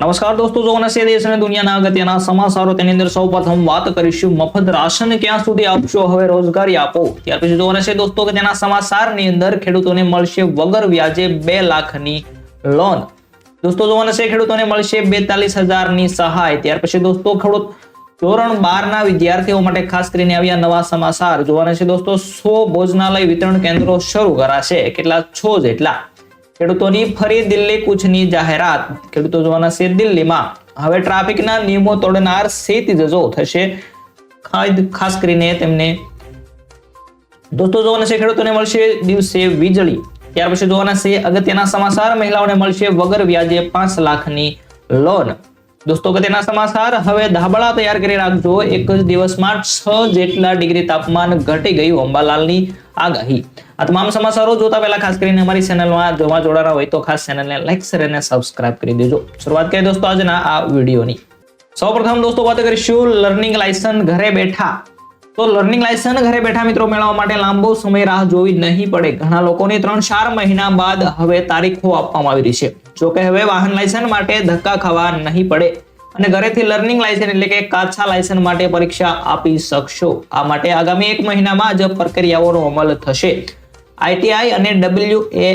નમસ્કાર દોસ્તો, જો છે દેશ અને દુનિયાના અગત્યના સમાચારો તેની અંદર સૌપ્રથમ વાત કરીશું. મફત રાશન ક્યાં સુધી આપશો? હવે રોજગારી આપો. ત્યાર પછી જોવાના છે દોસ્તો, કે તેના સમાચારની અંદર ખેડૂતોને મળશે વગર વ્યાજે બે લાખની લોન દોસ્તો જોવાના છે ખેડૂતોને મળશે બેતાલીસ હજારની સહાય. ત્યાર પછી દોસ્તો, ખેડૂત ધોરણ બાર ના વિદ્યાર્થીઓ માટે ખાસ કરીને આવ્યા નવા સમાચાર. જોવાના છે દોસ્તો, સો ભોજનાલય વિતરણ કેન્દ્રો શરૂ કરાશે. કેટલા? છો જેટલા. ખેડૂતોની ફરી દિલ્હી કૂચની જાહેરાત. ખેડૂતો જોવાના છે દિલ્હીમાં. હવે ટ્રાફિકના નિયમો તોડનાર ક્ષિતિજજો થશે. ખાસ- ખાસ કરીને તેમને દોસ્તો જોવાના છે ખેડૂતોને મળશે દિવસે વીજળી. ત્યાર પછી જોવાના છે અગત્યના સમાચાર. મહિલાઓને મળશે વગર વ્યાજે પાંચ લાખની લોન. દોસ્તો, અગત્યના સમાચાર. હવે ધાબળા તૈયાર કરી રાખજો. એક જ દિવસમાં છ જેટલા ડિગ્રી તાપમાન ઘટી ગયું અંબાલાલની આગાહી. આ તમામ સમાચારો જોતા પહેલા ખાસ કરીને અમારી ચેનલમાં જોવા જોડાના હોય તો ખાસ ચેનલને લાઈક, શેર અને સબસ્ક્રાઇબ કરી દેજો. શરૂઆત કરીએ દોસ્તો આજના આ વિડીયોની. સૌપ્રથમ દોસ્તો વાત કરીશું લર્નિંગ લાયસન્સ ઘરે બેઠા. તો લર્નિંગ લાયસન્સ ઘરે બેઠા મિત્રો મેળવવા માટે લાંબો સમય રાહ જોવી નહીં પડે. ઘણા લોકોને ત્રણ ચાર મહિના બાદ હવે તારીખો આપવામાં આવી રહી છે. જો કે હવે વાહન લાયસન્સ માટે ધક્કા ખાવા નહીં પડે. અને ઘરેથી લર્નિંગ લાયસન્સ એટલે કે કાચા લાયસન્સ માટે પરીક્ષા આપી શકશો. આ માટે આગામી એક મહિનામાં જ પ્રક્રિયાઓનો અમલ થશે. આઈટીઆઈ અને ડબલ્યુ એ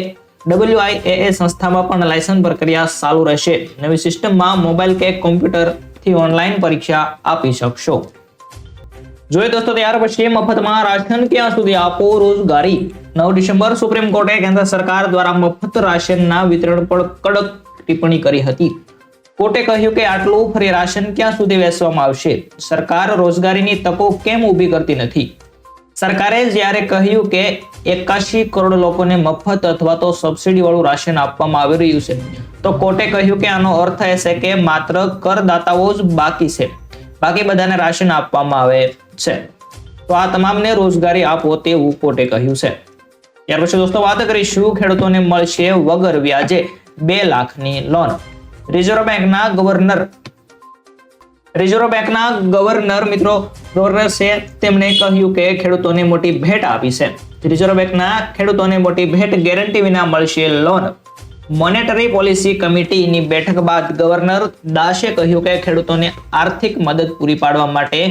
ડબલ્યુઆઈએ સંસ્થામાં પણ લાયસન્સ પ્રક્રિયા ચાલુ રહેશે. નવી સિસ્ટમમાં મોબાઈલ કે કોમ્પ્યુટરથી ઓનલાઈન પરીક્ષા આપી શકશો. જોઈએ દોસ્તો, ત્યાર પછી મફતમાં રાશન ક્યાં સુધી આપો? રોજગારી. નવ ડિસેમ્બર સુપ્રીમ કોર્ટે કેન્દ્ર સરકાર દ્વારા મફત રાશનના વિતરણ પર કડક ટિપ્પણી કરી હતી. કોર્ટે કહ્યું કે આટલું ફરી રાશન ક્યાં સુધી વેચવામાં આવશે? સરકાર રોજગારીની તકો કેમ ઊભી કરતી નથી? સરકારે જ્યારે કહ્યું કે એકાશી કરોડ લોકોને મફત અથવા તો સબસિડી વાળું રાશન આપવામાં આવી રહ્યું છે, તો કોર્ટે કહ્યું કે આનો અર્થ એ છે કે માત્ર કરદાતાઓ જ બાકી છે. બાકી બધાને રાશન આપવામાં આવે છે. તો આ તમામને રોજગારી આપો તેવું કોર્ટે કહ્યું છે. ત્યાર પછી દોસ્તો, વાત કરીશું ખેડૂતોને મળશે વગર વ્યાજે બે લાખની લોન. રિઝર્વ બેંકના ગવર્નર રિઝર્વ બેંકના ગવર્નર મિત્રો ગવર્નર છે, તેમણે કહ્યું કે ખેડૂતોને મોટી ભેટ આપી છે. રિઝર્વ બેંકના ખેડૂતોને મોટી ભેટ ગેરંટી વિના મળશે લોન મોનેટરી પોલિસી કમિટીની બેઠક બાદ ગવર્નર દાસે કહ્યું કે ખેડૂતોને આર્થિક મદદ પૂરી પાડવા માટે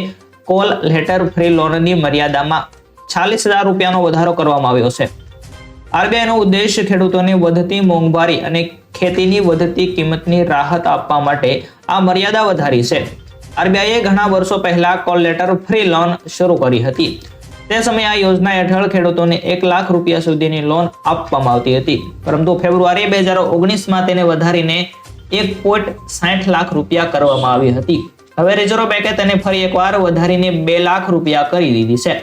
કોલ લેટર ફ્રી લોનની મર્યાદામાં ચાલીસ હજાર રૂપિયાનો વધારો કરવામાં આવ્યો છે. આરબીઆઈનો ઉદ્દેશ ખેડૂતોને વધતી મોંઘવારી અને ખેતીની વધતી કિંમતની રાહત આપવા માટે આ મર્યાદા વધારી છે. આરબીઆઈએ ઘણા વર્ષો પહેલા કોલ લેટર ફ્રી લોન શરૂ કરી હતી. તે સમયે આ યોજના હેઠળ ખેડૂતોને એક લાખ રૂપિયા સુધીની લોન આપવામાં આવતી હતી. પરંતુ ફેબ્રુઆરી બે હજાર ઓગણીસમાં તેને વધારીને એક પોઈન્ટ સાઠ લાખ રૂપિયા કરવામાં આવી હતી. હવે રિઝર્વ બેંકે તેને ફરી એકવાર વધારીને બે લાખ રૂપિયા કરી દીધી છે.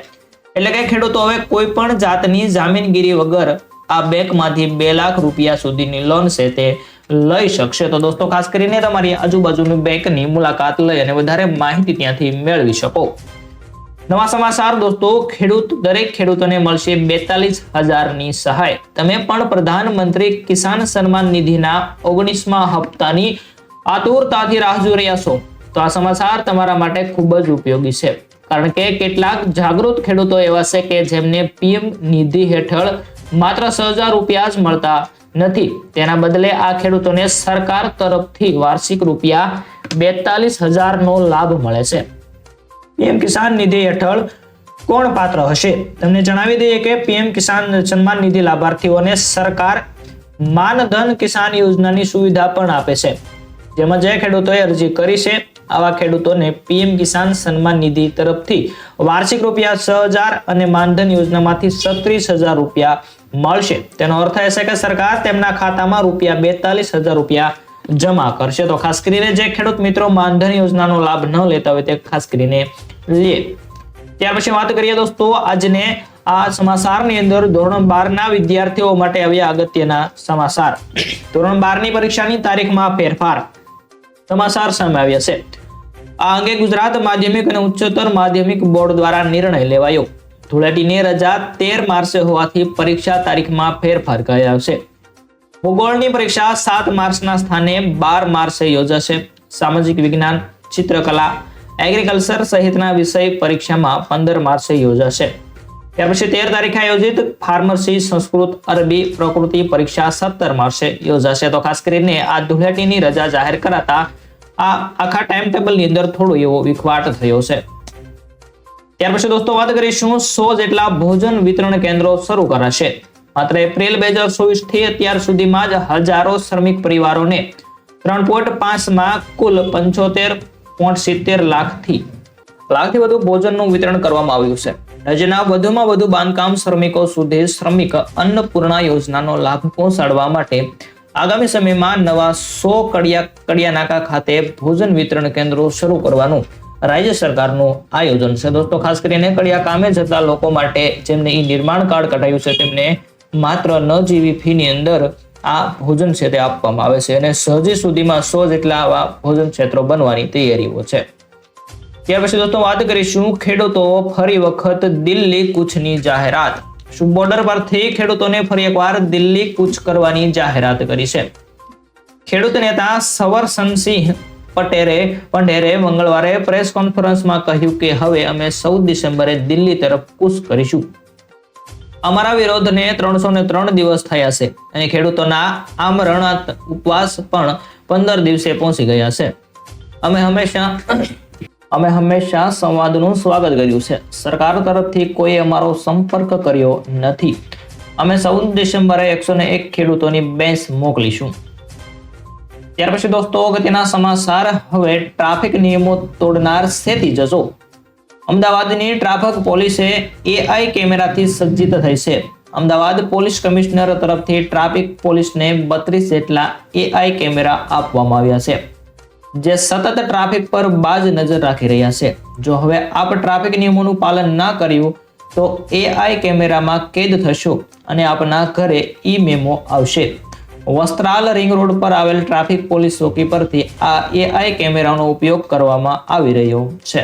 એટલે કે ખેડૂતો હવે કોઈ પણ જાતની જામીનગીરી વગર આ બેંકમાંથી બે લાખ રૂપિયા સુધીની લોન છે તે લઈ શકશે. તો દોસ્તો, ખાસ કરીને તમારી આજુબાજુની બેંકની મુલાકાત લઈ અને વધારે માહિતી ત્યાંથી મેળવી શકો. નવા સમાચાર, દોસ્તો, ખેડૂત, દરેક ખેડૂતોને મળશે બેતાલીસ હજારની સહાય. તમે પણ પ્રધાનમંત્રી કિસાન સન્માન નિધિના ઓગણીસમા હપ્તાની આતુરતાથી રાહ જોઈ રહ્યા છો. તો આ સમાચાર તમારા માટે ખૂબ જ ઉપયોગી છે. કારણ કે કેટલાક જાગૃત ખેડૂતો એવા છે કે જેમને પીએમ નિધિ હેઠળ માત્ર છ હજાર રૂપિયા જ મળતા નથી. તેના બદલે આ ખેડૂતોને સરકાર તરફથી વાર્ષિક રૂપિયા બેતાલીસ હજારનો લાભ મળે છે. પીએમ કિસાન નિધિ હેઠળ કોણ પાત્ર હશે? તમને જણાવી દઈએ કે પીએમ કિસાન સન્માન નિધિ લાભાર્થીઓને સરકાર માનધન કિસાન યોજનાની સુવિધા પણ આપે છે. જેમાં જે ખેડૂતોએ અરજી કરી છે, આવા ખેડૂતોને પીએમ કિસાન સન્માન નિધિ તરફથી વાર્ષિક રૂપિયા છ હજાર અને માનધન યોજનામાંથી સત્રીસ હજાર રૂપિયા મળશે. તેનો અર્થ એ કે સરકાર તેમના ખાતામાં રૂપિયા બેતાલીસ હજાર રૂપિયા જમા કરશે. તો ખાસ કરીને જે ખેડૂત મિત્રો માનધન યોજનાનો લાભ ન લેતા હોય તે ખાસ કરીને લે. ત્યાર પછી વાત કરીએ દોસ્તો, આજને આ સમાચારની અંદર ધોરણ બાર ના વિદ્યાર્થીઓ માટે આવ્યા અગત્યના સમાચાર. ધોરણ બારની પરીક્ષાની તારીખમાં ફેરફાર. સમાચાર સામે આવ્યા છે. આ અંગે ગુજરાત માધ્યમિક અને ઉચ્ચતર માધ્યમિક બોર્ડ દ્વારા નિર્ણય લેવાયો. ધૂળેટીની રજા તેર માર્ચે હોવાથી પરીક્ષા તારીખમાં ફેરફાર કરાયો છે ભૂગોળની પરીક્ષા સાત માર્ચના સ્થાને બાર માર્ચે યોજાશે. સામાજિક વિજ્ઞાન, ચિત્રકલા એગ્રીકલ્ચર સહિતના વિષય પરીક્ષામાં પંદર માર્ચે યોજાશે. ત્યાર પછી તેર તારીખે આયોજિત ફાર્મસી સંસ્કૃત, અરબી, પ્રકૃતિ પરીક્ષા સત્તર માર્ચે યોજાશે. તો ખાસ કરીને આ ધૂળેટીની રજા જાહેર કરાતા આ આખા ટાઈમ ટેબલની અંદર થોડો એવો વિખવાટ થયો છે. ત્યાર પછી દોસ્તો વાત કરીશું સો જેટલા ભોજન વિતરણ કેન્દ્રો શરૂ કરાશે. માત્ર એપ્રિલ બે હજાર ચોવીસથી અત્યાર સુધીમાં જ હજારો શ્રમિક પરિવારોને ત્રણ પોઈન્ટ પાંચમાં કુલ પંચોતેર પોઈન્ટ સિત્તેર લાખથી લાખથી વધુ ભોજનનું વિતરણ કરવામાં આવ્યું છે. રાજ્યના વધુમાં વધુ બાંધકામ શ્રમિકો સુધી શ્રમિક અન્નપૂર્ણા યોજનાનો લાભ પહોંચાડવા માટે આગામી સમયમાં નવા સો કડિયા કડિયા નાકા ખાતે ભોજન વિતરણ કેન્દ્રો શરૂ કરવાનું રાજ્ય સરકારનું આયોજન છે. દોસ્તો, ખાસ કરીને કડિયા કામે જતા લોકો માટે જેમને ઈ નિર્માણ કાર્ડ કઢાયું છે, તેમને માત્ર ન જીવી ફીની અંદર આ ભોજન છે તે આપવામાં આવે છે અને સહજી સુધીમાં સો જેટલા આવા ભોજન ક્ષેત્રો બનવાની તૈયારીઓ છે. ત્યાર પછી દોસ્તો, વાત કરીશું ખેડૂતો ફરી વખત દિલ્હી કૂચની જાહેરાત. શું બોર્ડર પરથી ખેડૂતોને ફરી એકવાર દિલ્હી કૂચ કરવાની જાહેરાત કરી છે? ખેડૂત નેતા સવરસનસિંહ પટેરે પંડેરે મંગળવારે પ્રેસ કોન્ફરન્સમાં કહ્યું કે હવે અમે ચૌદ ડિસેમ્બરે દિલ્હી તરફ કૂચ કરીશું. અમારા વિરોધને ત્રણસો ને ત્રણ દિવસ થયા છે અને ખેડૂતોના આમરણ ઉપવાસ પણ પંદર દિવસે પહોંચી ગયા છે. અમે હંમેશા અમે હંમેશા સંવાદનું સ્વાગત કર્યું છે. સરકાર તરફથી કોઈ અમારો સંપર્ક કર્યો નથી. અમે ચૌદ ડિસેમ્બરે એકસો ને એક ખેડૂતોની બેંચ મોકલીશું. ત્યાર પછી દોસ્તો અગત્યના સમાચાર. હવે ટ્રાફિક નિયમો તોડનાર સેતી જજો. અમદાવાદની ટ્રાફિક પોલીસે એઆઈ કેમેરાથી સજ્જિત થઈ છે. અમદાવાદ પોલીસ કમિશનર તરફથી ટ્રાફિક પોલીસને બત્રીસ જેટલા એઆઈ કેમેરા આપવામાં આવ્યા છે. જે સતત ટ્રાફિક પર બાજ નજર રાખી રહ્યા છે. જો હવે આપ ટ્રાફિક નિયમોનું પાલન ના કર્યું, તો એઆઈ કેમેરામાં કેદ થશો અને આપના ઘરે ઈ મેમો આવશે. વસ્ત્રાલ રિંગ રોડ પર આવેલ ટ્રાફિક પોલીસ ચોકી પરથી આ એઆઈ કેમેરાનો ઉપયોગ કરવામાં આવી રહ્યો છે.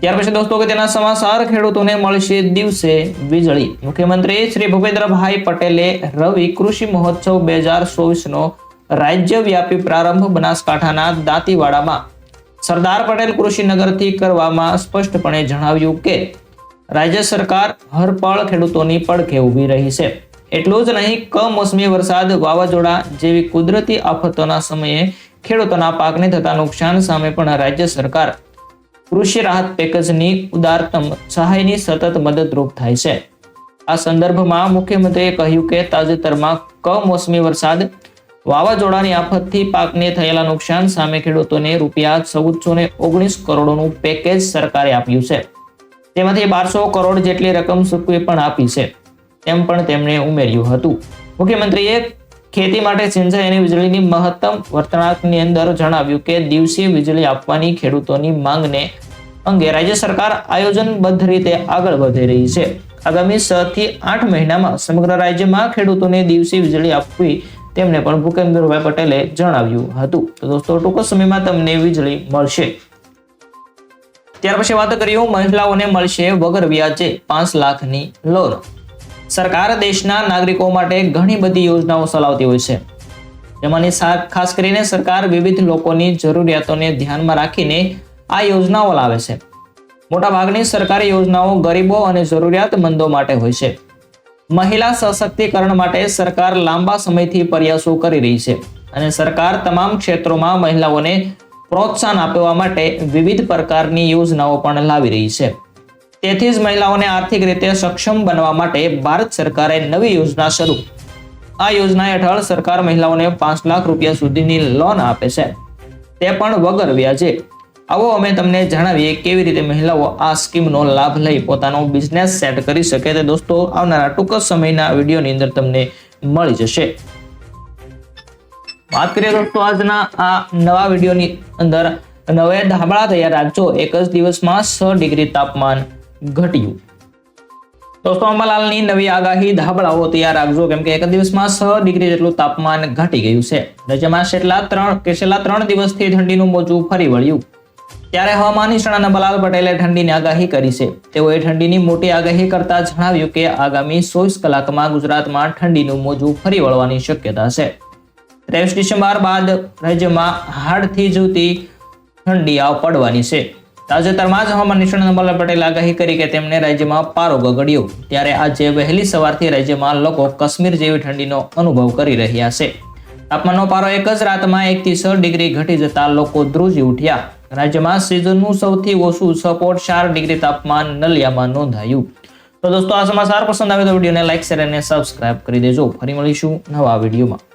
ત્યાર પછી દોસ્તો કે તેના સમાચાર ખેડૂતોને મળશે દિવસે વીજળી. મુખ્યમંત્રી શ્રી ભૂપેન્દ્રભાઈ પટેલે રવિ કૃષિ મહોત્સવ બે હજાર ચોવીસનો રાજ્યવ્યાપી પ્રારંભ બનાસકાંઠાના દાંતીવાડામાં. સરદાર પટેલ કૃષિનગરથી કરવામાં સ્પષ્ટપણે જણાવ્યું કે, રાજ્ય સરકાર હરપળ ખેડૂતોની પડખે ઊભી રહી છે. એટલું જ નહીં, કમોસમી વરસાદ વાવાઝોડા જેવી કુદરતી આફતોના સમયે ખેડૂતોના પાકને થતા નુકસાન સામે પણ રાજ્ય સરકાર કૃષિ રાહત પેકેજની ઉદારતમ સહાયની સતત મદદરૂપ થાય છે. આ સંદર્ભમાં મુખ્યમંત્રીએ કહ્યું કે તાજેતરમાં કમોસમી વરસાદ વાવાઝોડાની આફતથી પાકને થયેલા નુકસાન સામે ખેડૂતોને રૂપિયા ચૌદસો ને ઓગણીસ કરોડનું પેકેજ સરકારે આપ્યું છે. તેમાંથી બારસો કરોડ જેટલી રકમ સૂકવી પણ આપી છે. તેમ પણ તેમણે ઉમેર્યું હતું. મુખ્યમંત્રીએ ખેતી માટે સિંચાઈ વીજળીની મહત્તમ વર્તણાકની અંદર જણાવ્યું કે દિવસે વીજળી આપવાની ખેડૂતોની માંગને અંગે રાજ્ય સરકાર આયોજનબદ્ધ રીતે આગળ વધી રહી છે. આગામી છ થી આઠ મહિનામાં સમગ્ર રાજ્યમાં ખેડૂતોને દિવસે વીજળી આપવી તેમને પણ ભૂપેન્દ્રભાઈ પટેલે જણાવ્યું હતું. તો દોસ્તો, ટૂંક સમયમાં તમને વીજળી મળશે. ત્યાર પછી વાત કરીએ મહિલાઓને મળશે વગર વ્યાજે પાંચ લાખની લોન. સરકાર દેશના નાગરિકો માટે ઘણી બધી યોજનાઓ ચલાવતી હોય છે. જેમાંની ખાસ કરીને સરકાર વિવિધ લોકોની જરૂરિયાતોને ધ્યાનમાં રાખીને આ યોજનાઓ લાવે છે. મોટાભાગની સરકારી યોજનાઓ ગરીબો અને જરૂરિયાતમંદો માટે હોય છે. મહિલા સશક્તિકરણ માટે સરકાર લાંબા સમયથી પ્રયાસો કરી રહી છે અને સરકાર તમામ ક્ષેત્રોમાં મહિલાઓને પ્રોત્સાહન આપવા માટે વિવિધ પ્રકારની યોજનાઓ પણ લાવી રહી છે. તેથી જ મહિલાઓને આર્થિક રીતે સક્ષમ બનવા માટે ભારત સરકારે નવી યોજના શરૂ. આ યોજના હેઠળ સરકાર મહિલાઓને પાંચ લાખ રૂપિયા સુધીની લોન આપે છે. તે પણ વગર વ્યાજે. આવો અમે તમને જણાવીએ કેવી રીતે મહિલાઓ આ સ્કીમનો લાભ લઈ પોતાનો બિઝનેસ સેટ કરી શકે તે દોસ્તો આવનારા ટૂંક સમયના વિડીયોની અંદર તમને મળી જશે. વાત કરીએ દોસ્તો આજના આ નવા વિડીયોની અંદર. નવે ધાબળા તૈયાર રાખજો. એક જ દિવસમાં છ ડિગ્રી તાપમાન ઘટ્યું. દોસ્તો, અંબાલાલની નવી આગાહી ધાબળાઓ તૈયાર રાખજો. કેમ કે એક દિવસમાં છ ડિગ્રી જેટલું તાપમાન ઘટી ગયું છે. રાજ્યમાં છેલ્લા ત્રણ કે છેલ્લા ત્રણ દિવસથી ઠંડીનું મોજું ફરી વળ્યું. ત્યારે હવામાન નિષ્ણાત અંબાલાલ પટેલે ઠંડીની આગાહી કરી છે. તેઓએ ઠંડીની મોટી આગાહી કરતા જણાવ્યું કે આગામી ચોવીસ કલાકમાં ગુજરાતમાં ઠંડીનું મોજું ફરી વળવાની શક્યતા છે. ત્રેવીસ ડિસેમ્બર બાદ રાજ્યમાં હાડથી જુતી ઠંડી આવ પડવાની છે. તાજેતરમાં જ હવામાન નિષ્ણાત અંબાલાલ પટેલ આગાહી કરી કે તેમણે રાજ્યમાં પારો ગગડ્યો. ત્યારે આજે વહેલી સવારથી રાજ્યમાં લોકો કાશ્મીર જેવી ઠંડીનો અનુભવ કરી રહ્યા છે. તાપમાનનો પારો એક જ રાતમાં એકથી છ ડિગ્રી ઘટી જતા લોકો ધ્રુજી ઉઠ્યા. રાજ્યમાં સિઝનનું સૌથી ઓછું પોઈન્ટ ચાર ડિગ્રી તાપમાન નલિયામાં નોંધાયું. તો દોસ્તો, આ સમાચાર પસંદ આવે તો વિડીયોને લાઇક શેર અને સબસ્ક્રાઇબ કરી દેજો. ફરી મળીશું નવા વિડીયોમાં.